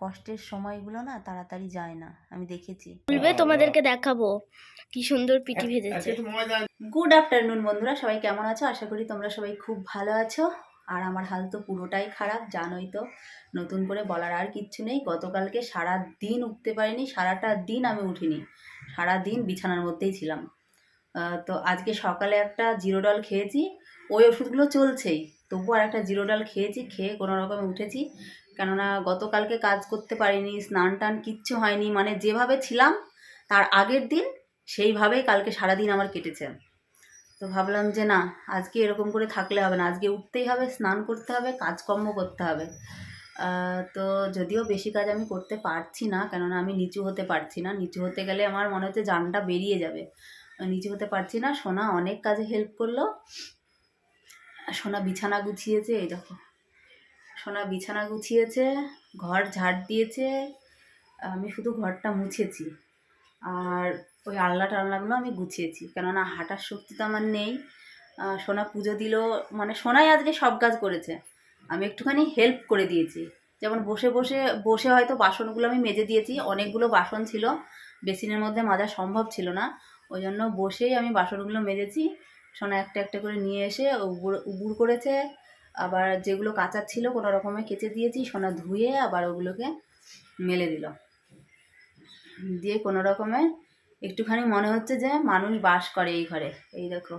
কষ্টের সময়গুলো না তাড়াতাড়ি যায় না আমি দেখেছি। খুলবে তোমাদেরকে দেখাবো কি সুন্দর পিটি ভেজেছে। গুড আফটারনুন বন্ধুরা সবাই কেমন আছো? আশা করি তোমরা সবাই খুব ভালো আছো। আর আমার হাল তো পুরোটাই খারাপ জানোই তো। নতুন করে বলার আর কিচ্ছু নেই। গতকালকে সারা দিন উঠতে পারিনি সারাটা দিন আমি উঠিনি। সারা দিন বিছানার মধ্যেই ছিলাম। আহ, তো আজকে সকালে একটা জিরো ডল খেয়েছি ওই ওষুধগুলো চলছেই। তবুও আর একটা জিরো ডাল খেয়েছি খেয়ে কোনো রকমে উঠেছি। কেননা গতকালকে কাজ করতে পারিনি স্নান টান কিচ্ছু হয়নি মানে যেভাবে ছিলাম তার আগের দিন সেইভাবেই কালকে সারাদিন আমার কেটেছে। তো ভাবলাম যে না, আজকে এরকম করে থাকলে হবে না, আজকে উঠতেই হবে, স্নান করতে হবে, কাজকর্ম করতে হবে। তো যদিও বেশি কাজ আমি করতে পারছি না, কেননা আমি নিচু হতে পারছি না, নিচু হতে গেলে আমার মনে হচ্ছে জানটা বেরিয়ে যাবে। নিচু হতে পারছি না, সোনা অনেক কাজে হেল্প করল, সোনা বিছানা গুছিয়েছে, এই দেখো। সোনা বিছানা গুছিয়েছে, ঘর ঝাড় দিয়েছে, আমি শুধু ঘরটা মুছেছি। আর ওই আলনা টালনাগুলো আমি গুছিয়েছি, কেননা হাঁটার শক্তি তো আমার নেই। সোনা পুজো দিল মানে সোনাই আজকে সব কাজ করেছে। আমি একটুখানি হেল্প করে দিয়েছি। যেমন বসে বসে বসে হয়তো বাসনগুলো আমি মেজে দিয়েছি, অনেকগুলো বাসন ছিল, বেসিনের মধ্যে মাজা সম্ভব ছিল না। ওই জন্য বসেই আমি বাসনগুলো মেজেছি, সোনা একটা একটা করে নিয়ে এসে উবুর উবুর করেছে। আবার যেগুলো কাঁচার ছিল কোনো রকমে কেচে দিয়েছি, সোনা ধুয়ে আবার ওগুলোকে মেলে দিল। দিয়ে কোনো রকমে একটুখানি মনে হচ্ছে যে মানুষ বাস করে এই ঘরে। এই দেখো।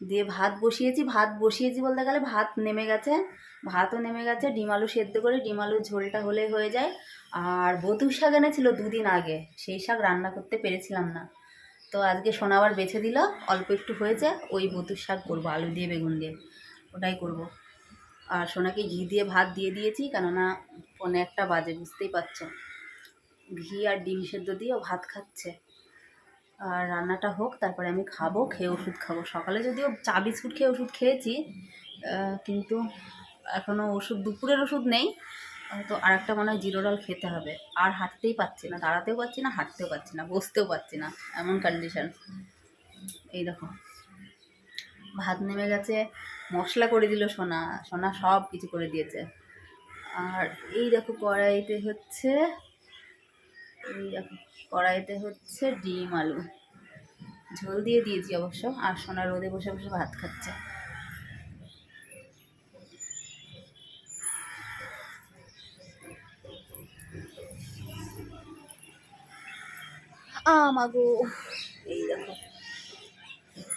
দিয়ে ভাত বসিয়েছি ভাত বসিয়েছি বলতে গেলে ভাত নেমে গেছে। ভাতও নেমে গেছে, ডিম আলু সেদ্ধ করে ডিম আলুর ঝোলটা হলে হয়ে যায়। আর বতুর শাক এনেছিল দুদিন আগে, সেই শাক রান্না করতে পেরেছিলাম না। তো আজকে সোনা আবার বেছে দিল, অল্প একটু হয়েছে, ওই বতুর শাক করব, আলু দিয়ে, বেগুন দিয়ে। ওটাই করব। আর সোনাকে ঘি দিয়ে ভাত দিয়ে দিয়েছি, কেননা পনে একটা বাজে, বুঝতেই পারছ। ঘি আর ডিম সেদ্ধ দিয়ে ও ভাত খাচ্ছে। আর রান্নাটা হোক, তারপরে আমি খাব, খেয়ে ওষুধ খাব। সকালে যদিও চা, বিস্কুট খেয়ে ওষুধ খেয়েছি কিন্তু এখনও ওষুধ, দুপুরের ওষুধ নেই। তো আর একটা মনে হয় জিরো ডল খেতে হবে। আর হাঁটতেই পারছি না, দাঁড়াতেও পারছি না, হাঁটতেও পারছি না, বসতেও পারছি না, এমন কন্ডিশন এই দেখো, ভাত নেমে গেছে। মশলা করে দিল সোনা সোনা সব কিছু করে দিয়েছে। আর এই দেখো কড়াইতে হচ্ছে, এই দেখো কড়াইতে হচ্ছে ডিম, আলু। ঝোল দিয়ে দিয়েছি অবশ্য, আর সোনা রোদে বসে বসে ভাত খাচ্ছে। আমাগো এই দেখো।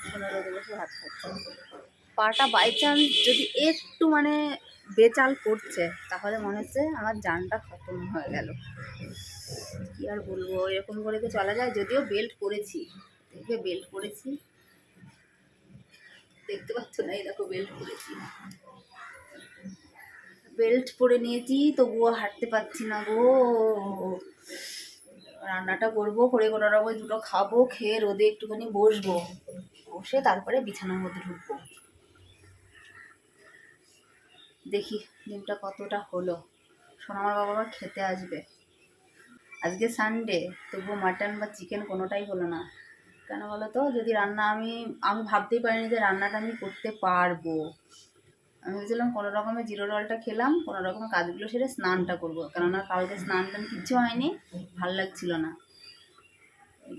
সোনা রোদে বসে ভাত খাচ্ছে। পাটা বাই চান্স যদি একটু মানে বেচাল করছে, তাহলে মনে হচ্ছে আমার জানটা খতম হয়ে গেল। কি আর বলব, এরকম করে তো চলা যায়। যদিও বেল্ট পরেছি, দেখবে বেল্ট পরেছি। দেখতে পাচ্ছ না, এই দেখো বেল্ট পরেছি। বেল্ট পরে নিয়েছি, তবুও হাঁটতে পারছি না গো। রান্নাটা করব, করে কোনো রকম দুটো খাব, খেয়ে রোদে একটুখানি বসবো। বসে তারপরে বিছানার মধ্যে ঢুকবো। দেখি ডিমটা কতটা হলো। সোনামার বাবা খেতে আসবে। আজকে সানডে তবুও মাটন বা চিকেন কোনোটাই হলো না। কেন বলো তো যদি রান্না আমি আমি ভাবতেই পারিনি যে রান্নাটা আমি করতে পারব। আমি ভেবেছিলাম কোনো রকমের জিরো রলটা খেলাম, কোনো রকমের কাজগুলো সেরে স্নানটা করব। কেননা কালকে স্নান টান কিচ্ছু হয়নি, ভালো লাগছিল না।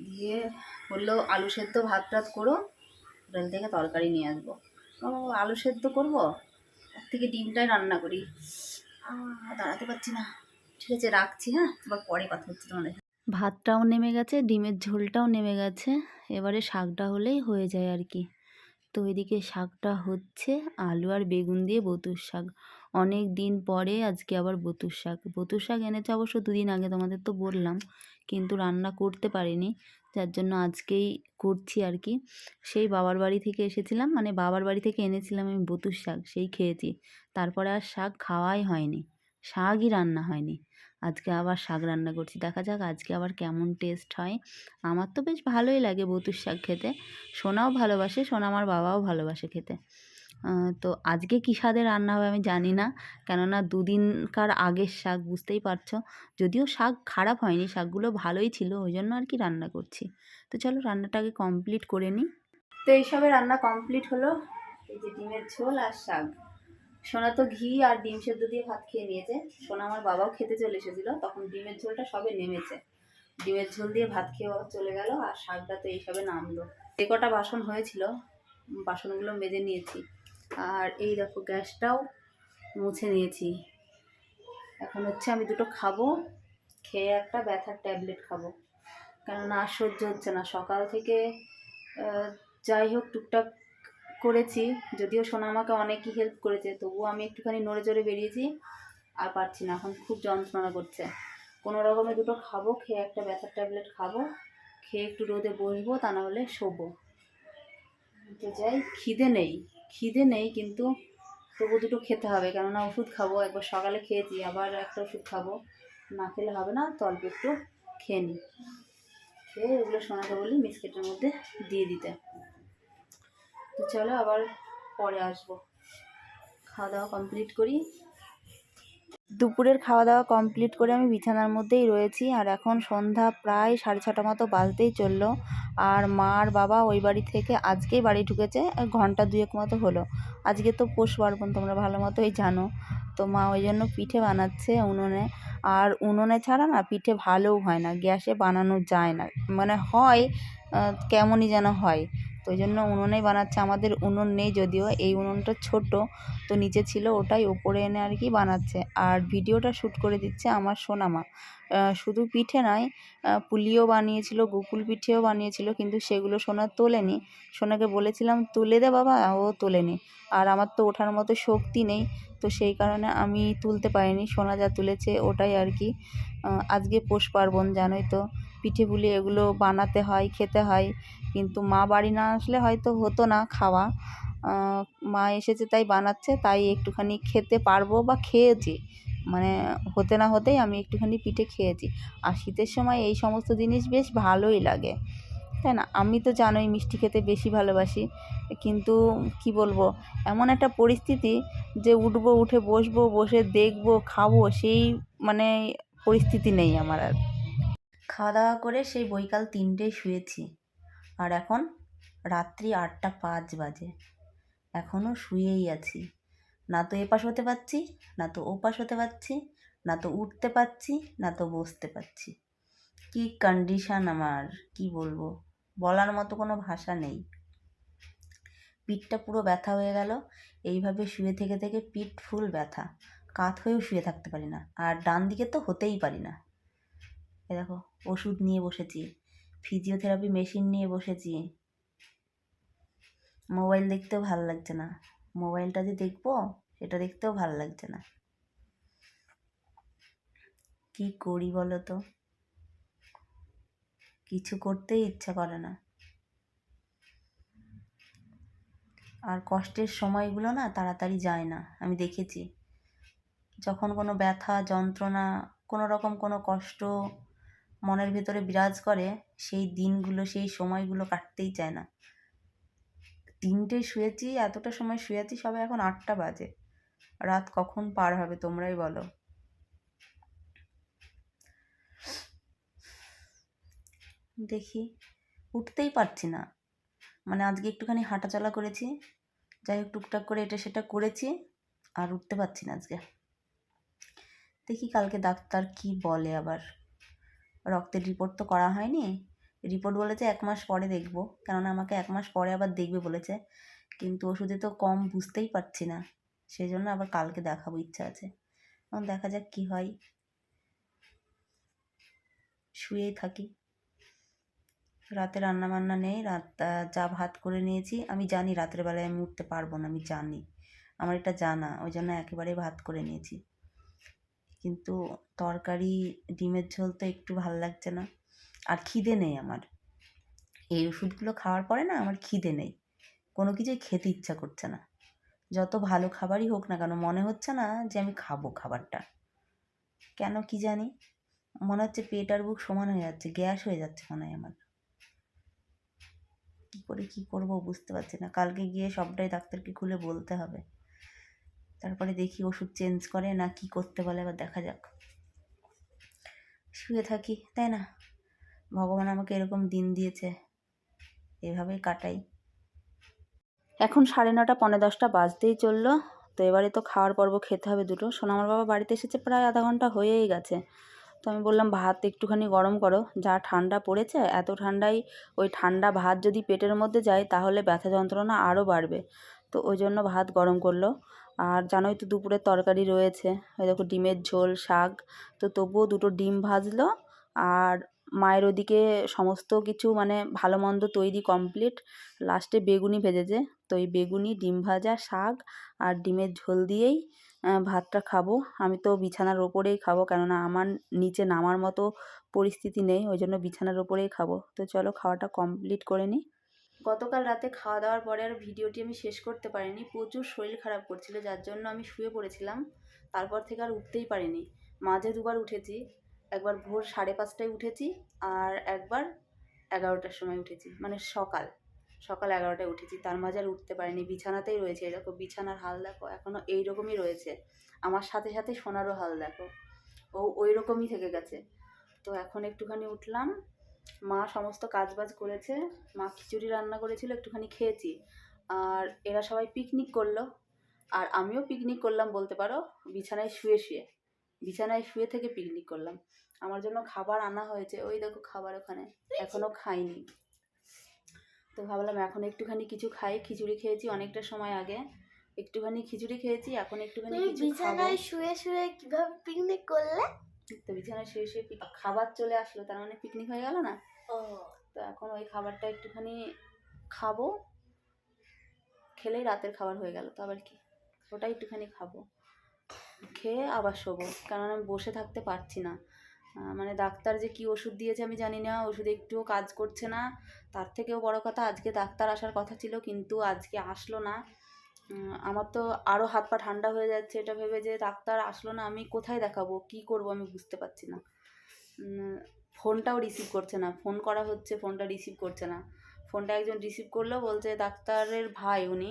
দিয়ে বলল, আলু সেদ্ধ ভাত টাত করো হোটেল থেকে তরকারি নিয়ে আসব। আলু সেদ্ধ করব? থেকে ডিমটাই রান্না করি। দাঁড়াতে পারছি না। ঠিক আছে, রাখছি হ্যাঁ? আবার পরে কথা হচ্ছে তোমাদের ভাতটাও নেমে গেছে, ডিমের ঝোলটাও নেমে গেছে। এবারে শাকটা হলেই হয়ে যায় আর কি। তো এদিকে শাকটা হচ্ছে আলু আর বেগুন দিয়ে বতুর শাক। অনেক দিন পরে আজকে আবার বতুর শাক। বতুর শাক এনেছে অবশ্য দুদিন আগে তোমাদের তো বললাম, কিন্তু রান্না করতে পারিনি। যার জন্য আজকেই করছি আর কি। সেই বাবার বাড়ি থেকে এসেছিলাম মানে বাবার বাড়ি থেকে এনেছিলাম আমি বতুর শাক, সেই খেয়েছি। তারপরে আর শাক খাওয়াই হয়নি, শাকই রান্না হয়নি। আজকে আবার শাক রান্না করছি। দেখা যাক আজকে আবার কেমন টেস্ট হয়। আমার তো বেশ ভালোই লাগে বতুর শাক খেতে। সোনাও ভালোবাসে, সোনা আমার বাবাও ভালোবাসে খেতে। তো আজকে কী স্বাদে রান্না হবে আমি জানি না। কেননা দুদিনকার আগের শাক, বুঝতেই পারছ। যদিও শাক খারাপ হয়নি, শাকগুলো ভালোই ছিল, ওই জন্য আর কি রান্না করছি। তো চলো রান্নাটাকে কমপ্লিট করে নিই। তো এইসবে রান্না কমপ্লিট হলো, এই যে ডিমের ঝোল আর শাক। সোনা তো ঘি আর ডিম সেদ্ধ দিয়ে ভাত খেয়ে নিয়েছে। সোনা আমার বাবাও খেতে চলে এসেছিল, তখন ডিমের ঝোলটা সবে নেমেছে। ডিমের ঝোল দিয়ে ভাত খেয়ে চলে গেল, আর শাকটা তো এইসবে নামলো। যে কটা বাসন হয়েছিল, বাসনগুলো মেজে নিয়েছি। আর এই দেখো গ্যাসটাও মুছে নিয়েছি। এখন হচ্ছে আমি দুটো খাব, খেয়ে একটা ব্যথার ট্যাবলেট খাব। কেননা আর সহ্য হচ্ছে না। সকাল থেকে যাই হোক টুকটাক করেছি, যদিও সোনা আমাকে অনেকই হেল্প করেছে, তবুও আমি একটুখানি নড়ে চড়ে বেরিয়েছি আর পারছি না। এখন খুব যন্ত্রণা করছে। কোনো রকমে দুটো খাব, খেয়ে একটা ব্যথার ট্যাবলেট খাব, খেয়ে একটু রোদে বসবো, তা না হলে শোবো। তো যাই, খিদে নেই। খিদে নেই, কিন্তু তবু দুটো খেতে হবে। কেননা ওষুধ খাব, একবার সকালে খেয়েছি, আবার একটা ওষুধ খাব। না খেলে হবে না, তো অল্প একটু খেয়ে নিই। খেয়ে এগুলো সোনাকে বলি বিস্কিটের মধ্যে দিয়ে দিতে। তো চলো আবার পরে আসব। খাওয়া দাওয়া কমপ্লিট করি। দুপুরের খাওয়া দাওয়া কমপ্লিট করে আমি বিছানার মধ্যেই রয়েছি, আর এখন সন্ধ্যা প্রায় সাড়ে ছটা মতো বাজতেই চলল। আর মা আর বাবা ওই বাড়ি থেকে আজকেই বাড়ি ঢুকেছে ঘণ্টা দুয়েক মতো হলো। আজকে তো পৌষ পার্বণ, তোমরা ভালো মতোই জানো। তো মা ওই জন্য পিঠে বানাচ্ছে উনুনে। আর উনুনে ছাড়া না পিঠে ভালোও হয় না, গ্যাসে বানানো যায় না। মানে হয় কেমনই যেন হয়। তো ওই জন্য উনুনেই বানাচ্ছে। আমাদের উনুন নেই যদিও, এই উনুনটা ছোট, তো নিচে ছিল ওটাই, ওপরে এনে আর কি বানাচ্ছে। আর ভিডিওটা শ্যুট করে দিচ্ছে আমার সোনামা। শুধু পিঠে নয় পুলিও বানিয়েছিল, গোকুল পিঠেও বানিয়েছিল, কিন্তু সেগুলো সোনা তোলেনি। সোনাকে বলেছিলাম, তুলে দে বাবা। ও তোলেনি। আর আমার তো ওঠার মতো শক্তি নেই, তো সেই কারণে আমি তুলতে পারিনি। সোনা যা তুলেছে ওটাই আর কি। আজকে পৌষ পার্বণ, জানোই তো, পিঠে পুলি এগুলো বানাতে হয়, খেতে হয়। কিন্তু মা বাড়ি না আসলে হয়তো হতো না খাওয়া। মা এসেছে তাই বানাচ্ছে, তাই একটুখানি খেতে পারব বা খেয়েছি। মানে হতে না হতেই আমি একটুখানি পিঠে খেয়েছি। আর শীতের সময় এই সমস্ত জিনিস বেশ ভালোই লাগে। তাই না? আমি তো জানোই মিষ্টি খেতে বেশি ভালোবাসি। কিন্তু কি বলব, এমন একটা পরিস্থিতি যে উঠবো, উঠে বসবো, বসে দেখব, খাব, সেই মানে পরিস্থিতি নেই আমার আর। খাওয়া দাওয়া করে সেই বৈকাল তিনটেয় শুয়েছি। আর এখন রাত্রি আটটা পাঁচ বাজে। এখনও শুয়েই আছি। না তো এপাশ হতে পারছি, না তো ওপাশ হতে পারছি, না তো উঠতে পারছি, না তো বসতে পারছি। কি কন্ডিশান আমার, কি বলব? বলার মতো কোনো ভাষা নেই। পিঠটা পুরো ব্যথা হয়ে গেল। এইভাবে শুয়ে থেকে থেকে পিঠ ফুল ব্যথা। কাত হয়েও শুয়ে থাকতে পারি না। আর ডান দিকে তো হতেই পারি না। এ দেখো, ওষুধ নিয়ে বসেছি ফিজিওথেরাপি মেশিন নিয়ে বসেছি। মোবাইল দেখতেও ভালো লাগছে না। মোবাইলটা যে দেখব, সেটা দেখতেও ভালো লাগছে না। কি করি বলো তো? কিছু করতেই ইচ্ছা করে না। আর কষ্টের সময়গুলো না তাড়াতাড়ি যায় না। আমি দেখেছি। যখন কোনো ব্যথা, যন্ত্রণা, কোনো রকম কোনো কষ্ট মনের ভেতরে বিরাজ করে, সেই দিনগুলো, সেই সময়গুলো কাটতেই চায় না। তিনটে শুয়েছি, এতটা সময় শুয়েছি সবাই এখন আটটা বাজে। রাত কখন পার হবে তোমরাই বলো। দেখি, উঠতেই পারছি না। মানে আজকে একটুখানি হাঁটাচলা করেছি, যাই হোক টুকটাক করে এটা সেটা করেছি, আর উঠতে পারছি না আজকে। দেখি কালকে ডাক্তার কি বলে আবার। রক্তের রিপোর্ট তো করা হয়নি। রিপোর্ট বলেছে এক মাস পরে দেখব। কেননা আমাকে এক মাস পরে আবার দেখবে বলেছে। কিন্তু ওষুধে তো কম বুঝতেই পারছি না। সেই জন্য আবার কালকে দেখাবো, ইচ্ছা আছে। এখন দেখা যাক কি হয়। শুয়েই থাকি। রাতে রান্না বান্না নেই। রাত যা ভাত করে নিয়েছি। আমি জানি রাতের বেলায় আমি উঠতে পারব না, আমি জানি। আমার এটা জানা, ওই জন্য একেবারেই ভাত করে নিয়েছি। কিন্তু তরকারি, ডিমের ঝোল তো একটু ভালো লাগছে না। আর খিদে নেই আমার। এই ওষুধগুলো খাওয়ার পরে না আমার খিদে নেই। কোনো কিছুই খেতে ইচ্ছা করছে না। যত ভালো খাবারই হোক না কেন, মনে হচ্ছে না যে আমি খাব খাবারটা। কেন কি জানি? মনে হচ্ছে পেট আর বুক সমান হয়ে যাচ্ছে, গ্যাস হয়ে যাচ্ছে মনে হয় আমার। কী করে কী করব বুঝতে পারছি না। কালকে গিয়ে সবটাই ডাক্তারকে খুলে বলতে হবে। তারপরে দেখি ওষুধ চেঞ্জ করে না কি করতে বলে, এবার দেখা যাক। শুয়ে থাকি, তাই না? ভগবান আমাকে এরকম দিন দিয়েছে, এভাবেই কাটাই। এখন সাড়ে নটা পনেরো দশটা বাজতেই চলল। তো এবারে তো খাওয়ার পর্ব খেতে হবে দুটো। সোনামার বাবা বাড়িতে এসেছে প্রায় আধা ঘণ্টা হয়েই গেছে। তো আমি বললাম, ভাত একটুখানি গরম করো। যা ঠান্ডা পড়েছে, এত ঠান্ডায় ওই ঠান্ডা ভাত যদি পেটের মধ্যে যায়, তাহলে ব্যথা যন্ত্রণা আরও বাড়বে। তো ওই জন্য ভাত গরম করল। আর জানোই তো দুপুরের তরকারি রয়েছে। ওই দেখো ডিমের ঝোল, শাক। তো তবুও দুটো ডিম ভাজলো আর মায়ের ওদিকে সমস্ত কিছু মানে ভালো মন্দ তৈরি কমপ্লিট লাস্টে বেগুনি ভেজেছে। তো এই বেগুনি, ডিম ভাজা, শাক আর ডিমের ঝোল দিয়েই ভাতটা খাব। আমি তো বিছানার ওপরেই খাব কেননা আমার নিচে নামার মতো পরিস্থিতি নেই, ওই জন্য বিছানার ওপরেই খাব। তো চলো খাওয়াটা কমপ্লিট করে নিই। গতকাল রাতে খাওয়া দাওয়ার পরে আর ভিডিওটি আমি শেষ করতে পারিনি। প্রচুর শরীর খারাপ করছিল, যার জন্য আমি শুয়ে পড়েছিলাম। তারপর থেকে আর উঠতেই পারিনি। মাঝে দুবার উঠেছি। একবার ভোর সাড়ে পাঁচটায় উঠেছি আর একবার এগারোটার সময় উঠেছি। মানে সকাল সকাল এগারোটায় উঠেছি। তার মাঝে আর উঠতে পারিনি। বিছানাতেই রয়েছে এরকম বিছানার হাল দেখো এখনও এইরকমই রয়েছে। আমার সাথে সাথে সোনারও হাল দেখো। ও ওই রকমই থেকে গেছে। তো এখন একটুখানি উঠলাম। মা সমস্ত কাজবাজ করেছে মা খিচুড়ি রান্না করেছিল একটুখানি খেয়েছি। আর এরা সবাই পিকনিক করল। আর আমিও পিকনিক করলাম বলতে পারো বিছানায় শুয়ে শুয়ে। বিছানায় শুয়ে থেকে পিকনিক করলাম। আমার জন্য খাবার আনা হয়েছে। ওই দেখো খাবার ওখানে। এখনও খাইনি। তো ভাবলাম এখন একটুখানি কিছু খাই। খিচুড়ি খেয়েছি অনেকটা সময় আগে। একটুখানি খিচুড়ি খেয়েছি এখন একটুখানি বিছানায় শুয়ে শুয়ে কীভাবে পিকনিক করলে? তো বিছানায় শুয়ে শুয়ে খাবার চলে আসলো তার মানে পিকনিক হয়ে গেল না? ও। তো এখন ওই খাবারটা একটুখানি খাব খেলেই রাতের খাবার হয়ে গেল তো আবার কি? ওটা একটুখানি খাব। খেয়ে আবার শোবো কারণ আমি বসে থাকতে পারছি না। মানে ডাক্তার যে কি ওষুধ দিয়েছে আমি জানি না ওষুধ একটুও কাজ করছে না। তার থেকেও বড় কথা আজকে ডাক্তার আসার কথা ছিল কিন্তু আজকে আসলো না। আমার তো আরও হাত পা ঠান্ডা হয়ে যাচ্ছে, এটা ভেবে যে ডাক্তার আসলো না, আমি কোথায় দেখাবো, কি করব আমি বুঝতে পারছি না। ফোনটাও রিসিভ করছে না, ফোন করা হচ্ছে, ফোনটা রিসিভ করছে না। ফোনটা একজন রিসিভ করল, বলছে ডাক্তারের ভাই উনি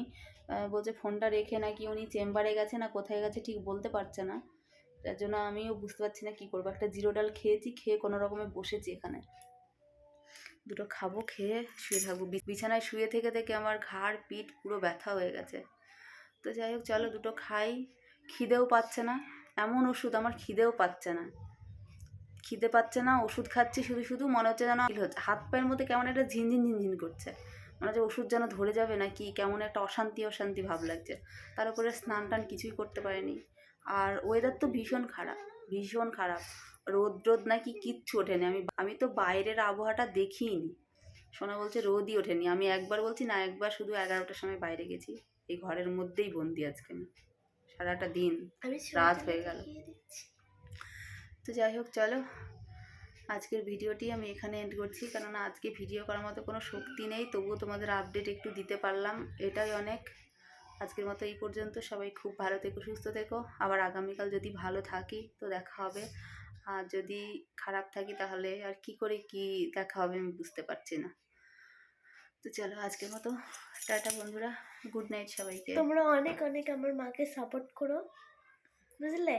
বলছে ফোনটা রেখে নাকি উনি চেম্বারে গেছে না কোথায় গেছে ঠিক বলতে পারছে না। যার জন্য আমিও বুঝতে পারছি না কী করব, একটা জিরো ডাল খেয়েছি, খেয়ে কোনো রকমে বসেছি এখানে। দুটো খাব, খেয়ে শুয়ে থাকব বিছানায় শুয়ে থেকে থেকে আমার ঘাড়, পিঠ পুরো ব্যথা হয়ে গেছে। তো যাই হোক, চলো দুটো খাই। খিদেও পাচ্ছে না। এমন ওষুধ আমার খিদেও পাচ্ছে না। খিদে পাচ্ছে না, ওষুধ খাচ্ছি শুধু শুধু, মনে হচ্ছে যেন হচ্ছে। হাত পায়ের মধ্যে কেমন একটা ঝিনঝিন ঝিনঝিন করছে। মনে হচ্ছে ওষুধ যেন ধরে যাবে না কি কেমন একটা অশান্তি অশান্তি ভাব লাগছে। তার উপরে স্নান টান কিছুই করতে পারিনি। আর ওয়েদার তো ভীষণ খারাপ ভীষণ খারাপ। রোদ রোদ নাকি কিচ্ছু ওঠেনি। আমি আমি তো বাইরের আবহাওয়াটা দেখিনি। সোনা বলছে রোদই ওঠেনি। আমি একবার বলছি, না, একবার শুধু এগারোটার সময় বাইরে গেছি। এই ঘরের মধ্যেই বন্দি আজকে আমি। সারাটা দিন রাত হয়ে গেল। তো যাই হোক চলো। আজকের ভিডিওটি আমি এখানে এন্ড করছি কেননা আজকে ভিডিও করার মতো কোনো শক্তি নেই তবুও তোমাদের আপডেট একটু দিতে পারলাম এটাই অনেক। আজকের মতো এই পর্যন্ত সবাই খুব ভালো থেকো সুস্থ থেকো। আবার আগামীকাল যদি ভালো থাকি তো দেখা হবে। আর যদি খারাপ থাকি তাহলে আর কি করে কি দেখা হবে আমি বুঝতে পারছি না। তো চলো আজকের মতো। টাটা বন্ধুরা গুড নাইট সবাইকে। তোমরা অনেক অনেক আমার মাকে সাপোর্ট করো বুঝলে।